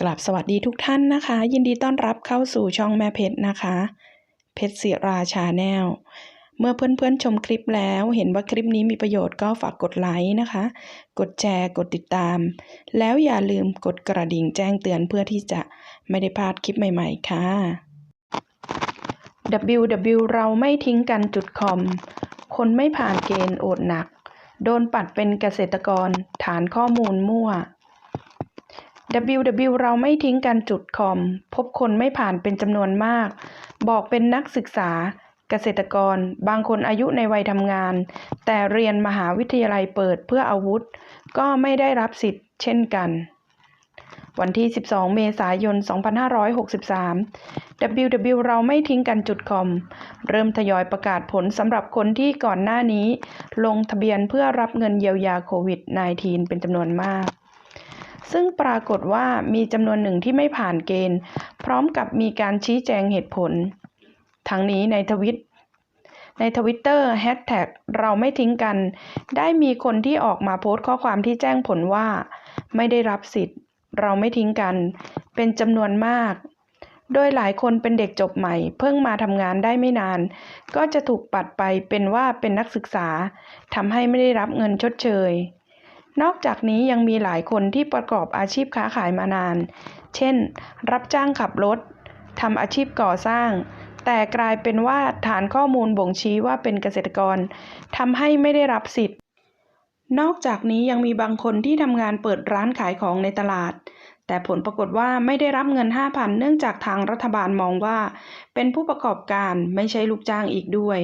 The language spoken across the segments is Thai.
กลับสวัสดีทุกท่านนะคะ ยินดีต้อนรับเข้าสู่ช่องแม่เพชรนะคะ เพชรศิราชาแนลเมื่อเพื่อนๆชมคลิปแล้วเห็นว่าคลิปนี้มีประโยชน์ก็ฝากกดไลค์นะคะ กดแชร์กดติดตาม แล้วอย่าลืมกดกระดิ่งแจ้งเตือนเพื่อที่จะไม่ได้พลาดคลิปใหม่ๆค่ะ ww เราไม่ทิ้งกันจุดคอม คนไม่ผ่านเกณฑ์โอดหนัก โดนปัดเป็นเกษตรกรฐานข้อมูลมั่ว www เราไม่ทิ้งกันจุดคอมพบคนไม่ผ่านเป็นจำนวนมาก บอกเป็นนักศึกษา เกษตรกร บางคนอายุในวัยทำงาน แต่เรียนมหาวิทยาลัยเปิดเพื่ออาวุธ ก็ไม่ได้รับสิทธิ์เช่นกัน วันที่ 12 เมษายน 2563 www เราไม่ทิ้งกันจุดคอมเริ่มทยอยประกาศผลสำหรับคนที่ก่อนหน้านี้ ลงทะเบียนเพื่อรับเงินเยียวยาโควิด -19 เป็นจำนวนมาก ซึ่งปรากฏว่ามีจำนวนหนึ่งที่ไม่ผ่านเกณฑ์ พร้อมกับมีการชี้แจงเหตุผล ทั้งนี้ในทวิตในทวิตเตอร์แฮชแท็กเราไม่ทิ้งกัน ได้มีคนที่ออกมาโพสต์ข้อความที่แจ้งผลว่า ไม่ได้รับสิทธิ์ เราไม่ทิ้งกัน เป็นจำนวนมาก โดยหลายคนเป็นเด็กจบใหม่ เพิ่งมาทำงานได้ไม่นาน ก็จะถูกปัดไปเป็นว่าเป็นนักศึกษาทำให้ไม่ได้รับเงินชดเชย นอกจากนี้ยังมีหลายคนที่ประกอบอาชีพค้าขายมานาน เช่น รับจ้างขับรถทำอาชีพก่อสร้าง แต่กลายเป็นว่าฐานข้อมูลบ่งชี้ว่าเป็นเกษตรกรทำให้ไม่ได้รับสิทธิ์ นอกจากนี้ยังมีบางคนที่ทำงานเปิดร้านขายของในตลาด แต่ผลปรากฏว่าไม่ได้รับเงิน 5,000 เนื่องจากทางรัฐบาลมองว่า เป็นผู้ประกอบการไม่ใช่ลูกจ้างอีกด้วย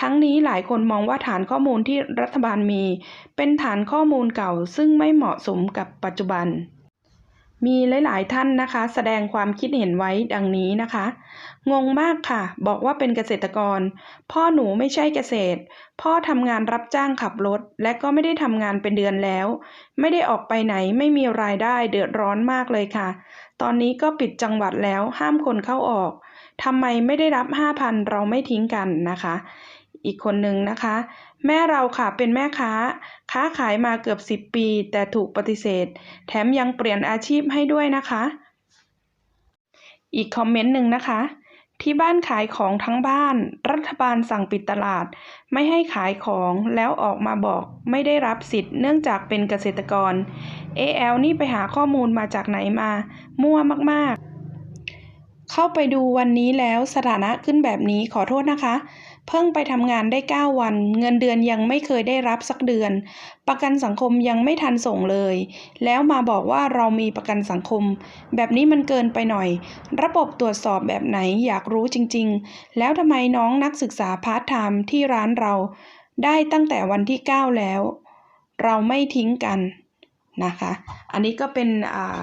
ทั้งนี้หลายคนมองว่าฐานข้อมูลที่รัฐบาลมี เป็นฐานข้อมูลเก่าซึ่งไม่เหมาะสมกับปัจจุบัน มีหลาย ๆ ท่านนะคะ แสดงความคิดเห็นไว้ดังนี้นะคะ งงมากค่ะ บอกว่าเป็นเกษตรกร พ่อหนูไม่ใช่เกษตร พ่อทำงานรับจ้างขับรถ และก็ไม่ได้ทำงานเป็นเดือนแล้ว ไม่ได้ออกไปไหนไม่มีรายได้เดือดร้อนมากเลยค่ะ ตอนนี้ก็ปิดจังหวัดแล้วห้ามคนเข้าออกทำไมไม่ได้รับ 5,000 เราไม่ทิ้งกันนะคะ อีกคนหนึ่งนะคะ แม่เราค่ะเป็นแม่ค้า ค้าขายมาเกือบ 10 ปี แต่ถูกปฏิเสธ แถมยังเปลี่ยนอาชีพให้ด้วยนะคะ อีกคอมเมนต์หนึ่งนะคะ ที่บ้านขายของทั้งบ้าน รัฐบาลสั่งปิดตลาด ไม่ให้ขายของแล้วออกมาบอกไม่ได้รับสิทธิ์เนื่องจากเป็นเกษตรกร AL นี่ไปหาข้อมูลมาจากไหนมา มั่วมากๆ เข้าไปดูวันนี้แล้วสถานะขึ้นแบบนี้ขอโทษนะคะ เพิ่งไปทำงานได้ 9 วัน เงินเดือนยังไม่เคยได้รับสักเดือน ประกันสังคมยังไม่ทันส่งเลย แล้วมาบอกว่าเรามีประกันสังคม แบบนี้มันเกินไปหน่อย ระบบตรวจสอบแบบไหนอยากรู้จริง ๆ แล้วทำไมน้องนักศึกษาพาร์ทไทม์ที่ร้านเรา ได้ตั้งแต่วันที่ 9 แล้ว เราไม่ทิ้งกันนะคะ อันนี้ก็เป็นอ่า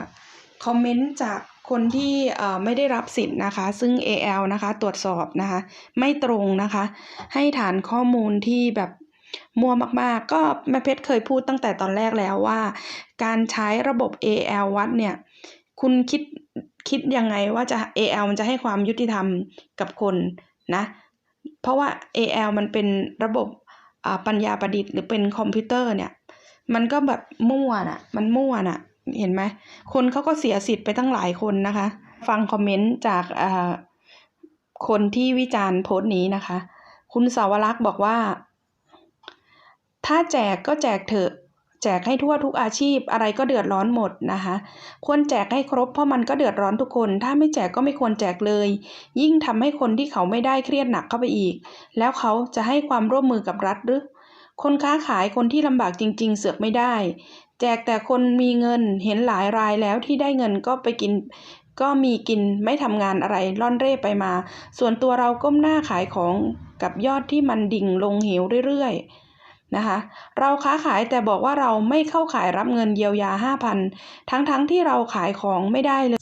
คอมเมนต์จาก คนที่เอ่อไม่ได้รับสิทธิ์นะคะ ซึ่ง AL นะคะตรวจสอบนะคะ ไม่ตรงนะคะ ให้ฐานข้อมูลที่แบบมั่วมากๆ ก็แม่เพชรเคยพูดตั้งแต่ตอนแรกแล้วว่า การใช้ระบบ AL วัดเนี่ย คุณคิดคิดยังไงว่าจะ AL มันจะให้ความยุติธรรมกับคนนะ เพราะว่า AL มันเป็นระบบอ่าปัญญาประดิษฐ์หรือเป็นคอมพิวเตอร์เนี่ย มันก็แบบมั่วน่ะ มันมั่วน่ะ เห็นไหมคนเขาก็เสียสิทธิ์ไปตั้งหลายคนนะคะ ฟังคอมเมนต์จากอ่าคนที่วิจารณ์โพสต์นี้นะคะ คุณสาวรักษ์บอกว่า ถ้าแจกก็แจกเถอะแจกให้ทั่วทุกอาชีพอะไรก็เดือดร้อนหมดนะคะ ควรแจกให้ครบเพราะมันก็เดือดร้อนทุกคน ถ้าไม่แจกก็ไม่ควรแจกเลย ยิ่งทำให้คนที่เขาไม่ได้เครียดหนักเข้าไปอีก แล้วเขาจะให้ความร่วมมือกับรัฐหรือ คนค้าขายคนที่ลำบากจริง ๆ เสือกไม่ได้ แจกแต่คนมีเงินเห็นหลายรายแล้วที่ได้เงินก็ไปกิน ก็มีกินไม่ทำงานอะไรล่อนเร่ไปมา ส่วนตัวเราก้มหน้าขายของกับยอดที่มันดิ่งลงเหวเรื่อยๆนะคะ เราค้าขายแต่บอกว่าเราไม่เข้าขายรับเงินเยียวยาห้าพันทั้งๆทที่เราขายของไม่ได้เลย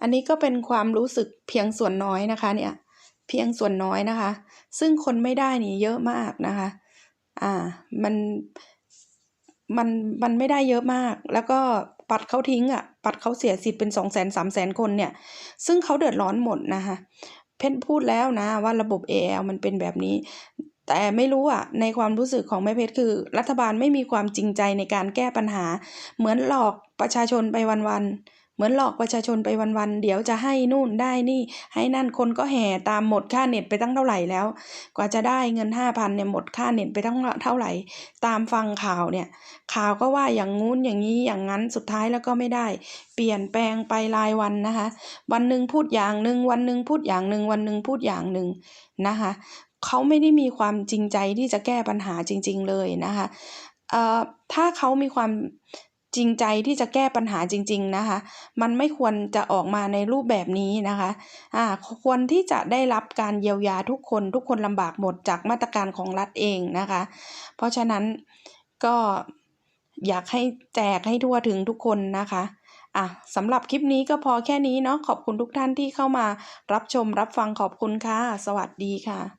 อันนี้ก็เป็นความรู้สึกเพียงส่วนน้อยนะคะเนี่ยเพียงส่วนน้อยนะคะ ซึ่งคนไม่ได้นี่เยอะมากนะคะ อ่า มัน มัน มันไม่ได้เยอะมาก แล้วก็ปัดเขาทิ้งอะ ปัดเขาเสียสิทธิ์เป็นสองแสนสามแสนคนเนี่ย ซึ่งเขาเดือดร้อนหมดนะคะเพชพูดแล้วนะว่าระบบ AL มันเป็นแบบนี้ แต่ไม่รู้อะในความรู้สึกของแม่เพชรคือ รัฐบาลไม่มีความจริงใจในการแก้ปัญหา เหมือนหลอกประชาชนไปวันๆ เหมือนหลอกประชาชนไปวันๆ เดี๋ยวจะให้นู่นได้นี่ ให้นั่นคนก็แห่ตามหมดค่าเน็ตไปตั้งเท่าไหร่แล้ว กว่าจะได้เงินห้าพันเนี่ยหมดค่าเน็ตไปตั้งเท่าไหร่ ตามฟังข่าวเนี่ย ข่าวก็ว่าอย่างงู้นอย่างนี้อย่างนั้นสุดท้ายแล้วก็ไม่ได้ เปลี่ยนแปลงไปรายวันนะคะ วันหนึ่งพูดอย่างหนึ่งวันหนึ่งพูดอย่างหนึ่งวันหนึ่งพูดอย่างหนึ่งนะคะเขาไม่ได้มีความจริงใจที่จะแก้ปัญหาจริง ๆ เลยนะคะเอ่อถ้าเขามีความ จริงใจที่จะแก้ปัญหาจริง ๆนะคะ มันไม่ควรจะออกมาในรูปแบบนี้นะคะอ่าควรที่จะได้รับการเยียวยาทุกคนทุกคนลำบากหมดจากมาตรการของรัฐเองนะคะ เพราะฉะนั้นก็อยากให้แจกให้ทั่วถึงทุกคนนะคะอะสำหรับคลิปนี้ก็พอแค่นี้เนาะขอบคุณทุกท่านที่เข้ามารับชมรับฟังขอบคุณค่ะ สวัสดีค่ะ